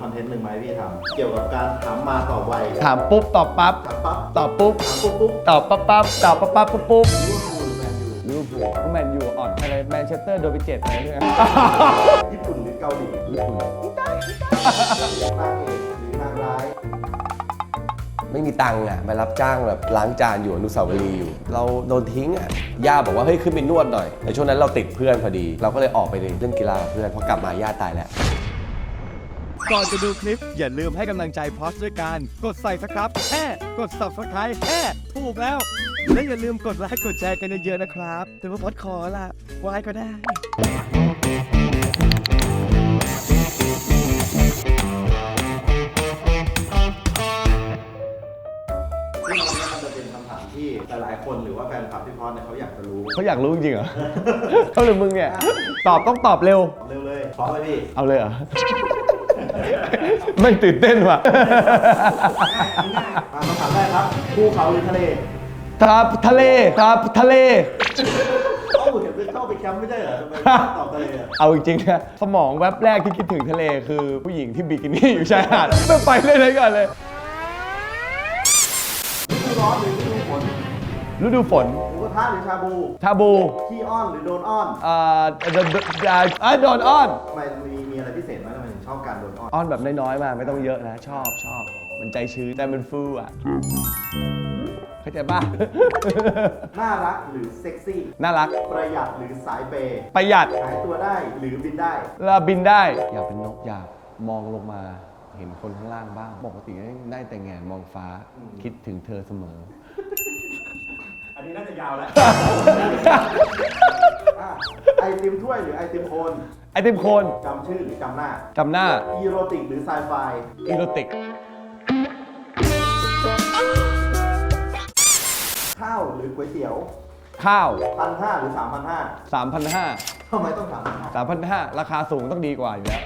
คอนเทนต์หนึ่งไหมาให้พี่ทำเกี่ยวกับการถามมาตอบไวถามปุ๊บตอบปั๊บถามปั๊บตอบปุ๊บถามปุ๊บปุ๊บตอบปั๊บปั๊บตอบปั๊บปั๊บปุ๊บปุ๊บลิเวอร์พูลหรือแมนยูลิเวอร์พูลก็แมนยูอ่อนอะไรแมนเชสเตอร์โดนไปเจ็ดอะไรใช่ไหมญี่ปุ่นหรือเกาหลีญี่ปุ่นนางเอกหรือนางร้ายไม่มีตังค์อะมารับจ้างแบบล้างจานอยู่อนุสาวรีย์อยู่ เราโดนทิ้งอะย่าบอกว่าเฮ้ยขึ้นไปนวดหน่อยในช่วงนั้นเราติดเพื่อนพอดี เราก็เลยออกไปเล่นกีฬากับเพื่อนพอกลับมาย่าตายแล้ว ก่อนจะดูคลิป อย่าลืมให้กำลังใจพอสด้วยการ กดใส่สครับแค่กด subscribe แค่ถูกแล้ว และอย่าลืมกดไลค์กดแชร์กันเยอะๆนะครับ แต่ว่าพอสขอละไว้ก็ได้ซึ่งวันนี้มันจะเป็นคำถามที่หลายๆคนหรือว่าแฟนคลับพี่พอสเนี่ยเขาอยากจะรู้เขาอยากรู้จริงๆเหรอ เขาหรือมึงเนี่ย ตอบต้องตอบเร็ว เร็วเลยพร้อมเลยพี่ เอาเลยเหรอ ไม่ตื่นเต้นว่ะมาคำถามแรกครับภูเขาหรือทะเลครับทะเลครับทะเล เอ้าเห็นเป็นเข้าไปแคมป์ไม่ใช่เหรอทำไมตอบทะเลอะเอาจริงๆนะสมองแวบแรกที่คิดถึงทะเลคือผู้หญิงที่บิกินี่อยู่ชายหาดไม่ไปเลยเลยก่อนเลย ฤดูร้อนหรือฤดูฝนฤดูฝนหมูกระทะหรือชาบูชาบูขี้อ้อนหรือโดนอ้อนเอ่อโดนอ่าโดนอ้อน ทำไมมีมีอะไรพิเศษไหมทำไมถึงชอบการโดน อ้อนอ้อนแบบน้อยๆมาไม่ต้องเยอะนะ ชอบชอบมันใจชื้นแต่มันฟูอะเข้าใจป่ะ น่ารักหรือเซ็กซี่ น่ารัก ประหยัดหรือสายเปย์ประหยัดหายตัวได้หรือบินได้เวลาบินได้อยากเป็นนกอยากมองลงมาเห็นคนข้างล่างบ้างปกติได้แต่แงนมองฟ้าคิดถึงเธอเสมอ อันนี้น่าจะยาวแล้วอะไอติมถ้วยหรือไอติมโคน ไอติมโคนจำชื่อหรือจำหน้าจำหน้าอีโรติกหรือไซไฟอีโรติกข้าวหรือก๋วยเตี๋ยวข้าวพันห้าหรือสามพันห้า3,500 ทำไมต้องสามพันห้า3,500 ราคาสูงต้องดีกว่าอยู่แล้ว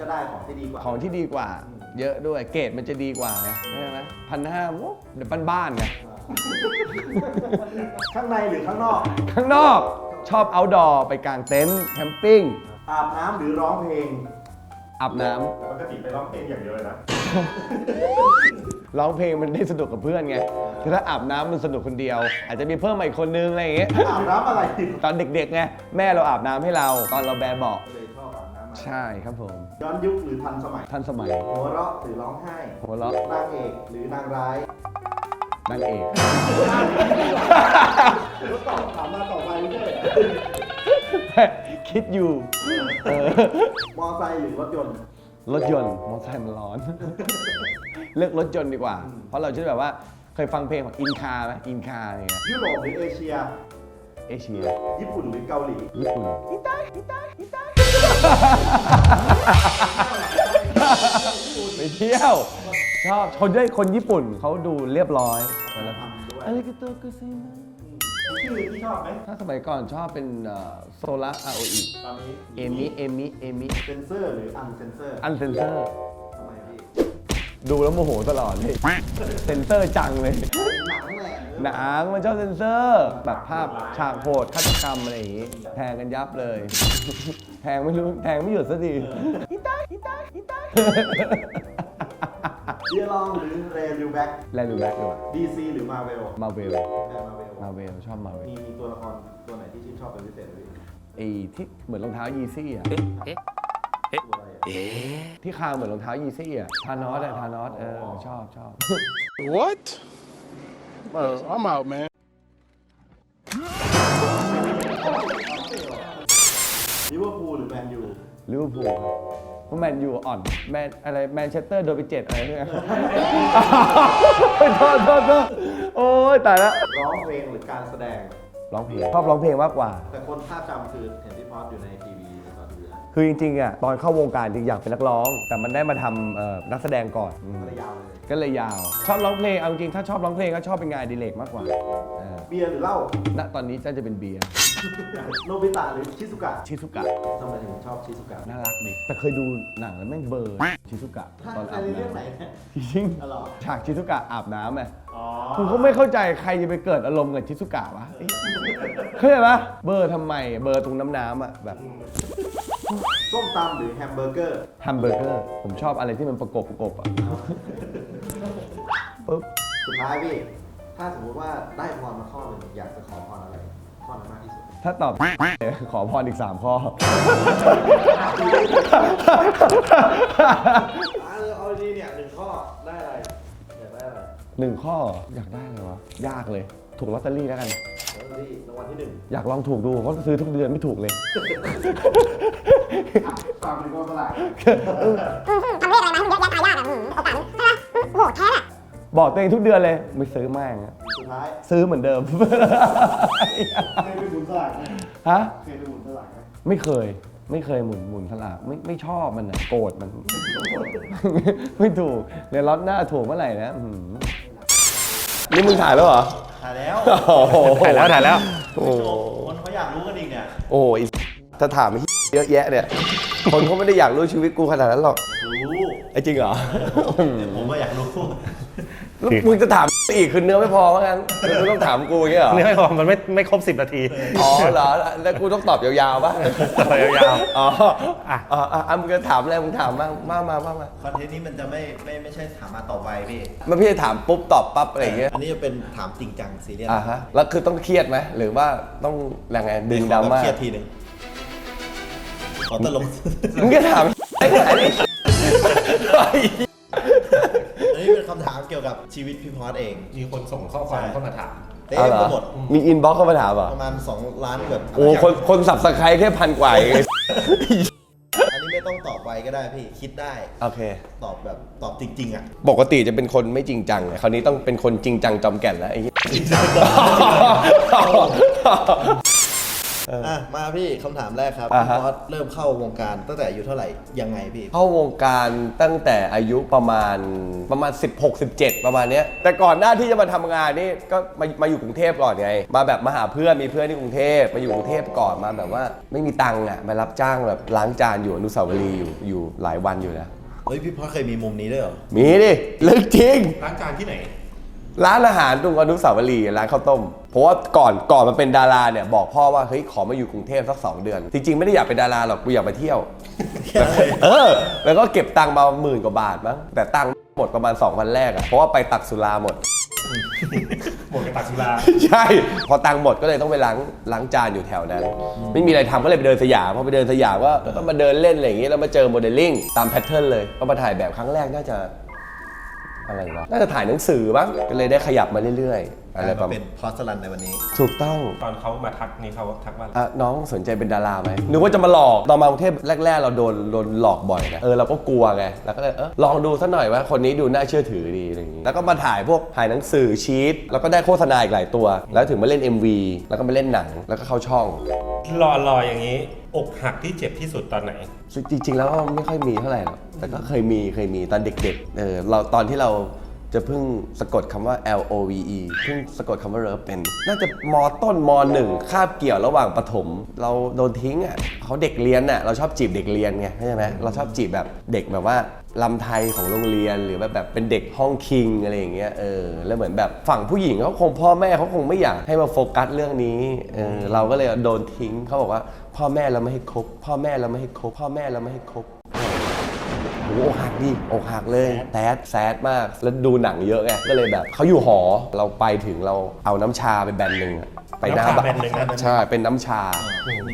ก็ได้ของที่ดีกว่า ของที่ดีกว่า เยอะด้วยเกรดมันจะดีกว่าไงใช่ไหมพันห้าเดี๋ยวบ้านๆไงข้างในหรือข้างนอก ข้างนอก ชอบเอาดอไปกางเต็นท์แคมปิ้งอาบน้ำหรือร้องเพลงอาบน้ปกติไปร้องเพลงอย่างเดียวเลยนะำร้องเพลงมันได้สนุกกับเพื่อนไงคือถ้าอาบน้ำมันสนุกคนเดียว อาจจะมีเพิ่มมาอีกคนนึงอะไรอย่างเงี้ย อาบน้ำอะไรตอนเด็กๆไงแม่เราอาบน้ำให้เราตอนเราแบเบาะเลยชอบอาบน้ำมาใช่ครับผม ย้อนยุคหรือทันสมัย ท่านสมัยหัวเราะหรือร้องไห้หัวเราะนางเอกหรือนางร้าย นางเอกก็ตอบถามมาต่อไปไม่ใช่เหรอคิดอยู่เออมอไซค์หรือรถยนต์ รถยนต์มอเตอร์ไซค์มันร้อน เลือกรถยนต์ดีกว่า เพราะเราจะแบบว่าเคยฟังเพลงของอินคาไหมอินคาอะไรเงี้ยยุโรปหรือเอเชีย เอเชียญี่ปุ่นหรือเกาหลี ญี่ปุ่น ไปเที่ยว ชอบคนด้วยคนญี่ปุ่นเขาดูเรียบร้อยแล้วทำด้วยอะไรก็ตัวก็ซิมาชื่อที่ชอบไหมถ้าสมัยก่อนชอบเป็นโซล่าอาโออิตอนนี้เอมิเอมิเอมิเซนเซอร์หรืออันเซนเซอร์อันเซนเซอร์ทำไมพี่ดูแล้วโมโหตลอดเลยเซนเซอร์จังเลยหนังแหละหนังมันชอบเซนเซอร์ แบบภาพฉากโหดฆาตกรรมอะไรอย่างงี้แทงกันยับเลย แทงไม่รู้แทงไม่หยุดสักที เดียลองหรือเรลิวแบ็กแลนดูแบ็กดีกว่าดีซีหรือมาเวลมาเวลแฟนมาเวลมาเวลชอบมาเวลมีมีตัวละครตัวไหนที่ชื่นชอบเป็นพิเศษไหมพี่ไอ้ที่เหมือนรองเท้ายีซี่อะตัวอะไรอะที่คางเหมือนรองเท้ายีซี่อะ ทานอสอะทานอส เออ ชอบชอบ What? Well, I'm out, man. ลิเวอร์พูลหรือแมนยูลิเวอร์พูลครับเพ ราะแมนยูอ่อนแมนอะไรแมนเชสเตอร์โดนไปเจ็ดอะไรใช่ไหมโทษโทษโทษโอ้ยตายแล้วร้องเพลงหรือการแสดงร้องเพลงชอบร้องเพลงมากกว่า แต่คนภาพจำคือเห็นพี่พอสอยู่ในทีวีตอนดูนะ คือจริงๆอะตอนเข้าวงการจริงอยากเป็นนักร้อง แต่มันได้มาทำเอ่อนักแสดงก่อนอืมก็เลยยาวเลยก็เลยยาว ชอบร้องเพลงเอาจริงๆถ้าชอบร้องเพลงก็ชอบเป็นงานอดิเลกมากกว่าเออเบียร์หรือเหล้าณตอนนี้น่าจะเป็นเบียร์โนบิตะหรือชิซุกะชิซุกะทำไมถึงชอบชิซุกะน่ารักดิแต่เคยดูหนังแล้วแม่งเบลอร์ชิซุกะถ้าตอนในอาบเรื่องไหนน้ำเนี่ยจริงอ๋อเหรอฉากชิซุกะอาบน้ำไง อ๋อกูก็ไม่เข้าใจใครจะไปเกิดอารมณ์กับชิซุกะวะเอ๊ะเข้าใจปะเบลอร์ทำไม เบลอร์ตรงน้ำน้ำอะแบบ ส้มตำหรือแฮมเบอร์เกอร์ แฮมเบอร์เกอร์ ผมชอบอะไรที่มันประกบประกบอะปุ๊บ สุดท้ายพี่ ถ้าสมมติว่าได้พรมาข้อหนึ่งอยากจะขอพรอะไร ข้อนั้นมากที่สุด ถ้าตอบ ขอพรอีก 3 ข้อ อ่าเอาดีเนี่ยหนึ่งข้อได้อะไร อยากได้อะไร หนึ่งข้ออยากได้อะไรวะ ยากเลย ถูกลอตเตอรี่แล้วกัน แล้วที่รางวัลที่หนึ่งอยากลองถูกดูเพราะซื้อทุกเดือนไม่ถูกเลยฝากเป็นกองสลากทำเลขอะไรมาให้มันเยอะแยะตายยากอะอืมโอกาสใช่ไหมโอ้โหแท้อะบอกตัวเองทุกเดือนเลยไม่ซื้อแม่งอะสุดท้ายซื้อเหมือนเดิม เคยไปหมุนสลากไหมฮะ เคยไปหมุนสลากไหมไม่เคย ไม่เคยหมุนหมุนสลากไม่ไม่ชอบมันอะโกรธมัน ไม่ถูกเดี๋ยวล็อตหน้าถูกเมื่อไหร่นะอื้อหือนี่มึงถ่ายแล้วเหรอ ถ่ายแล้วถ่ายแล้วถ่ายแล้ว โอ้โหคนเขาอยากรู้กันอีกเนี่ย โอ้ยถ้าถามไอ้เยอะแยะเนี่ย คนเขาไม่ได้อยากรู้ชีวิตกูขนาดนั้นหรอกรู้ไอ้จริงเหรอ ผมก็อยากรู้ แล้วมึงจะถามอีกคือเนื้อไม่พอว่างั้นมึงต้องถามกูอย่างเงี้ยเหรอนี่ไม่พอมันไม่ไม่ครบสิบนาที อ๋อเหรอ แล้วกูต้องตอบยาวๆป่ะตอบยาวอ๋อ อะอ๋ออะอะมึงจะถามอะไรมึงถามมามามามามาคอนเทนต์นี้มันจะไม่ไม่ไม่ใช่ถามมาต่อไปพี่มันพี่จะถามปุ๊บตอบปั๊บอะไรอย่างเงี้ย อันนี้จะเป็นถามจริงจังซีเรียสอ่าฮะ แล้วคือต้องเครียดไหมหรือว่าต้องยังไงดึงดราม่าเครียดทีหนึ่ง ขอตลกมึงจะถามไอ้ไหนดิอันนี้เป็นคำถามเกี่ยวกับชีวิตพี่พอดเอง มีคนส่งข้อความเข้ามาถาม เต็มเอาเหรไปอหมดมีอินบ็อกเข้ามาถามเหรอประมาณ 2 ล้านเกือบโอ้คนคนสับสไครแค่พันกว่าเองอันนี้ไม่ต้องตอบไวก็ได้พี่คิดได้ โอเค ตอบแบบตอบจริง ๆ อะ ปกติจะเป็นคนไม่จริงจังไงคราวนี้ต้องเป็นคนจริงจังจอมแก่นแล้วไอ้เหี้ย อะมาพี่คำถามแรกครับอ่าพี่ฮะพอดเริ่มเข้าวงการตั้งแต่อายุเท่าไหร่ยังไงพี่ เข้าวงการตั้งแต่อายุประมาณประมาณ 16 17 ประมาณเนี้ยแต่ก่อนหน้าที่จะมาทำงานนี่ก็มามาอยู่กรุงเทพก่อนไง มาแบบมาหาเพื่อนมีเพื่อนที่กรุงเทพมาอยู่กรุงเทพก่อนมาแบบว่า ไม่มีตังค์อะมารับจ้างแบบล้างจานอยู่อนุสาวรีย์อยู่อยู่หลายวันอยู่นะเฮ้ยพี่พอดเคยมีมุมนี้ด้วยเหรอมีดิเรื่องจริงร้านจานที่ไหน ร้านอาหารตรงอนุสาวรีย์ร้านข้าวต้ม เพราะว่าก่อนก่อนมาเป็นดาราเนี่ยบอกพ่อว่าเฮ้ยขอมาอยู่กรุงเทพสักสองเดือน จริงๆ ไม่ได้อยากเป็นดาราหรอกกูอยากไปเที่ยวเออ แล้วก็เก็บตังค์มาหมื่นกว่าบาทมั้งแต่ตังค์หมดประมาณ2วันแรกอะเพราะว่าไปตักสุราหมด หมดกับตักสุรา ใช่ พอตังค์หมดก็เลยต้องไปล้างล้างจานอยู่แถวนั้น ไม่มีอะไรทำก็เลยไปเดินสยามพอไปเดินสยามก็ก็มาเดินเล่นอะไรอย่างงี้แล้วมาเจอโมเดลลิ่งตามแพทเทิร์นเลยก็มาถ่ายแบบครั้งแรกน่าจะ อะไรวะน่าจะถ่ายหนังสือบ้างก็เลยได้ขยับมาเรื่อยๆ อะไรประมามาเป็ณนพอดสลันในวันนี้ ถูกต้อง ตอนเขามาทักนี่เขาทักว่าอะไรอะน้องสนใจเป็นดาราไหมนึกว่าจะมาหลอก ตอนมากรุงเทพแรก ๆ เราโดนโดนหลอกบ่อยนะ เออเราก็กลัวไง แล้วก็เลยเออลองดูสักหน่อยว่าคนนี้ดูน่าเชื่อถือดีอะไรอย่างงี้ แล้วก็มาถ่ายพวกถ่ายหนังสือชีต แล้วก็ได้โฆษณาอีกหลายตัว แล้วถึงมาเล่น MV แล้วก็มาเล่นหนัง แล้วก็เข้าช่อง รอรออย่างนี้ อกหักที่เจ็บที่สุดตอนไหน จริงๆ แล้วไม่ค่อยมีเท่าไหร่หรอกแต่ก็เคยมีเคยมีตอนเด็กๆเออเราตอนที่เราจะเพิ่งสะกดคำว่า L O V E เพิ่งสะกดคำว่าเลิฟเป็น น่าจะมต้นมหนึ่งคาบเกี่ยวระหว่างประถม เราโดนทิ้งอะเขาเด็กเรียนอะเราชอบจีบเด็กเรียนไงเข้าใจไหมเราชอบจีบแบบเด็กแบบว่าลำไทยของโรงเรียนหรือแบบแบบเป็นเด็กห้องคิงอะไรอย่างเงี้ยเออแล้วเหมือนแบบฝั่งผู้หญิงเขาคงพ่อแม่เขาคงไม่อยากให้มาโฟกัสเรื่องนี้เออเราก็เลยโดนทิ้งเขาบอกว่า พ่อแม่เราไม่ให้คบ พ่อแม่เราไม่ให้คบ พ่อแม่เราไม่ให้คบโอ้โหอกหักดิอกหักเลยแซดแซดมาก แล้วดูหนังเยอะไง ก็เลยแบบเขาอยู่หอ เราไปถึงเราเอาน้ำชาไปแบนหนึ่งอะไปหน้าน้ำชาบ้าแบนหนึ่งนะ ใช่ เป็นน้ำชา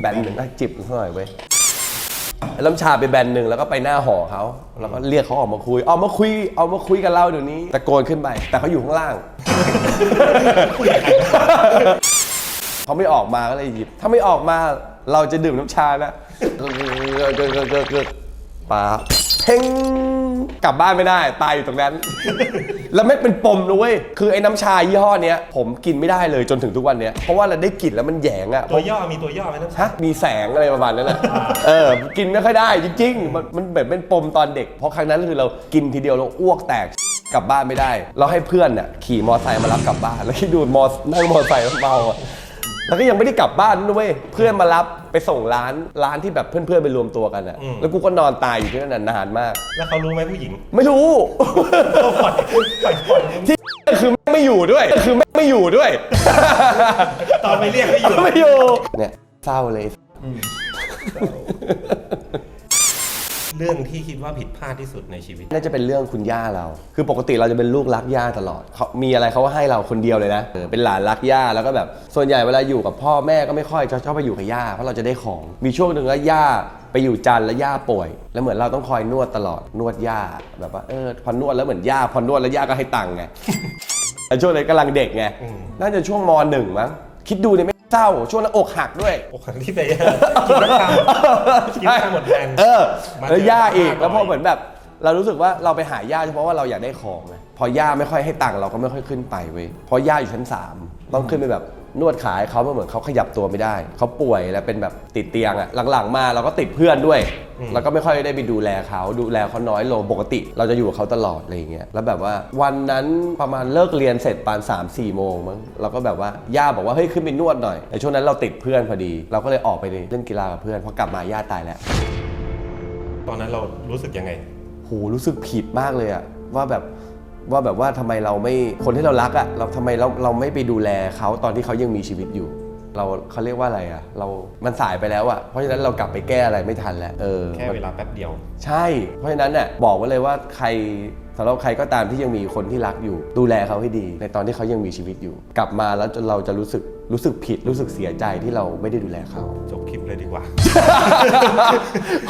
แบนหนึ่งน่าจิบสักหน่อยเว้ยเอาน้ำชาไปแบนหนึ่งแล้วก็ไปหน้าหอเขาแล้วก็เรียกเขาออกมาคุยออกมาคุยเอามาคุยกับเราเดี๋ยวนี้ตะโกนขึ้นไป แต่เขาอยู่ข้างล่าง เขาไม่ออกมาก็เลยหยิบ ถ้าไม่ออกมา เราจะดื่มน้ำชานะเกอกเกอกเกอกเกอกเกอกปาเพ่งกลับบ้านไม่ได้ ตายอยู่ตรงนั้น แล้วไม่เป็นปมนะเว้ยคือไอ้น้ำชายี่ห้อเนี้ยผมกินไม่ได้เลยจนถึงทุกวันเนี้ยเพราะว่าเราได้กลิ่นแล้วมันแหยงอะ ตัวย่อมีตัวย่อไหมน้ำชา ฮะมีแสงอะไรประมาณนั้นแหละเออ กินไม่ค่อยได้จริงๆ มันมันแบบเป็นปมตอนเด็ก เพราะครั้งนั้นคือเรากินทีเดียวเราอ้วกแตก กลับบ้านไม่ได้ เราให้เพื่อนน่ะขี่มอไซค์มารับกลับบ้าน แล้วคิดดูมอนั่งมอไซค์เมาอะ แล้วก็ยังไม่ได้กลับบ้านด้วยเพื่อนมารับไปส่งร้านร้านที่แบบเพื่อนๆไปรวมตัวกันอะแล้วกูก็นอนตายอยู่ที่นั่นนะนานมาก แล้วเขารู้ไหมผู้หญิงไม่รู้เขาปล่อยปล่อยปล่อยที่คือไม่อยู่ด้วย คือไม่อยู่ด้วย ตอนไปเรียกไม่อยู่ ไม่อยู่ เนี่ยเศร้าเลย เรื่องที่คิดว่าผิดพลาดที่สุดในชีวิต น่าจะเป็นเรื่องคุณย่าเรา คือปกติเราจะเป็นลูกรักย่าตลอดเขามีอะไรเขาก็ให้เราคนเดียวเลยนะเออเป็นหลานรักย่าแล้วก็แบบ ส่วนใหญ่เวลาอยู่กับพ่อแม่ก็ไม่ค่อยจะชอบไปอยู่กับย่าเพราะเราจะได้ของ มีช่วงหนึ่งแล้วย่าไปอยู่จันทร์แล้วย่าป่วย แล้วเหมือนเราต้องคอยนวดตลอดนวดย่าแบบว่าเออพอนวดแล้วเหมือนย่าพอนวดแล้วย่าก็ให้ตังค์ไง แต่ช่วงนั้นกำลังเด็กไงอืมน่าจะช่วงมหนึ่งมั้ง คิดดูเนี่ยไม่ เศร้าช่วงนั้นอกหักด้วย อกหักที่ไปย่ากินน้ำตากินน้ำตาหมดแรงเออมาแล้วย่าอีกเจอแล้วพอบ่อยเหมือนแบบ เรารู้สึกว่าเราไปหาย่าเฉพาะว่าเราอยากได้ของไงพอย่าไม่ค่อยให้ตังค์เราก็ไม่ค่อยขึ้นไปเว้ยเพราะย่าอยู่ชั้น 3 ต้องขึ้นไปแบบ นวดขาให้เขาเหมือนเขาขยับตัวไม่ได้ เขาป่วยแล้วเป็นแบบติดเตียงอะหลังๆมาเราก็ติดเพื่อนด้วยแล้วก็ไม่ค่อยได้ไปดูแลเขาดูแลเขาน้อยลงปกติ เราจะอยู่กับเขาตลอดอะไรอย่างเงี้ยแล้วแบบว่าวันนั้นประมาณเลิกเรียนเสร็จประมาณ3 4โมงมั้งเราก็แบบว่าย่าบอกว่าเฮ้ยขึ้นไปนวดหน่อยในช่วงนั้นเราติดเพื่อนพอดี เราก็เลยออกไปเล่นกีฬากับเพื่อนพอกลับมาย่าตายแล้ว ตอนนั้นเรารู้สึกยังไง โหรู้สึกผิดมากเลยอะว่าแบบ ว่าแบบว่าทำไมเราไม่คนที่เรารักอะเราทำไมเราเราไม่ไปดูแลเขาตอนที่เขายังมีชีวิตอยู่ เราเขาเรียกว่าอะไรอะเรา มันสายไปแล้วอะเพราะฉะนั้นเรากลับไปแก้อะไรไม่ทันแล้วเออแค่เวลาแป๊บเดียว ใช่ เพราะฉะนั้นน่ะบอกไว้เลยว่าใครสำหรับใครก็ตามที่ยังมีคนที่รักอยู่ ดูแลเขาให้ดี ในตอนที่เขายังมีชีวิตอยู่ กลับมาแล้วจนเราจะรู้สึก รู้สึกผิดรู้สึกเสียใจที่เราไม่ได้ดูแลเขาจบคลิปเลยดีกว่า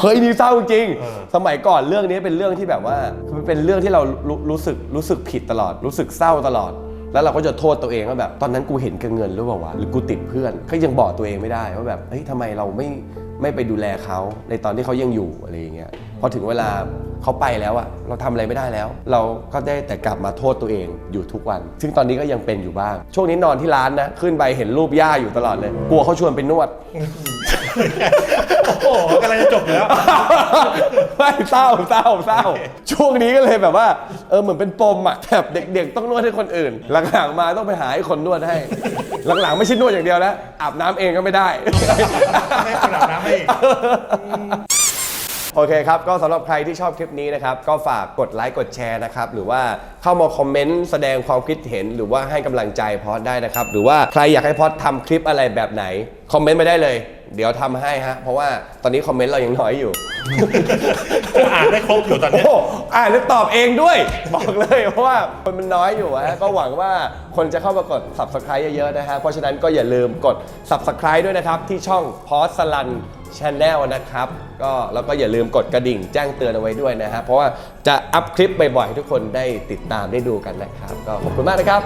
เฮ้ยนี่เศร้าจริง เออ สมัยก่อนเรื่องนี้เป็นเรื่องที่แบบว่ามันเป็นเรื่องที่เรารู้รู้สึกรู้สึกผิดตลอด รู้สึกเศร้าตลอด แล้วเราก็จะโทษตัวเองว่าแบบตอนนั้นกูเห็นแกับเงินหรือเปล่าวะหรือกูติดเพื่อนก็ยังบอกตัวเองไม่ได้ว่าแบบเฮ้ยทำไมเราไม่ไม่ไปดูแลเขาในตอนที่เขายังอยู่อะไรอย่างเงี้ยพอถึงเวลา เขาไปแล้วอะเราทำอะไรไม่ได้แล้ว เราก็ได้แต่กลับมาโทษตัวเองอยู่ทุกวัน ซึ่งตอนนี้ก็ยังเป็นอยู่บ้าง ช่วงนี้นอนที่ร้านนะ ขึ้นไปเห็นรูปย่าอยู่ตลอดเลย กลัวเขาชวนไปนวด โอ้โหกำลังจะจบอยู่แล้ว ไม่เศร้าเศร้าเศร้า ช่วงนี้ก็เลยแบบว่า เออเหมือนเป็นปมอะแบบเด็กๆ ต้องนวดให้คนอื่น หลังๆมาต้องไปหาให้คนนวดให้ หลังๆไม่ใช่นวดอย่างเดียวแล้วอาบน้ำเองก็ไม่ได้ให้คนอาบน้ำให้อีก โอเคครับ ก็สำหรับใครที่ชอบคลิปนี้นะครับ ก็ฝากกดไลค์กดแชร์นะครับ หรือว่าเข้ามาคอมเมนต์แสดงความคิดเห็นหรือว่าให้กำลังใจพอดได้นะครับ หรือว่าใครอยากให้พอดทำคลิปอะไรแบบไหน คอมเมนต์มาได้เลย เดี๋ยวทำให้ฮะ เพราะว่าตอนนี้คอมเมนต์เรายังน้อยอยู่ อ่านได้ครบอยู่ตอนเนี้ย โอ้อ่านแล้วตอบเองด้วย บอกเลยเพราะว่าคนมันน้อยอยู่ฮะก็หวังว่าคนจะเข้ามากด subscribe เยอะๆนะฮะ เพราะฉะนั้นก็อย่าลืมกด subscribe ด้วยนะครับ ที่ช่อง p o s t ลัน Channel นะครับ ก็แล้วก็อย่าลืมกดกระดิ่งแจ้งเตือนเอาไว้ด้วยนะฮะ เพราะว่าจะอัพคลิปบ่อยๆให้ทุกคนได้ติดตามได้ดูกันนะครับ ก็ขอบคุณมากนะครับ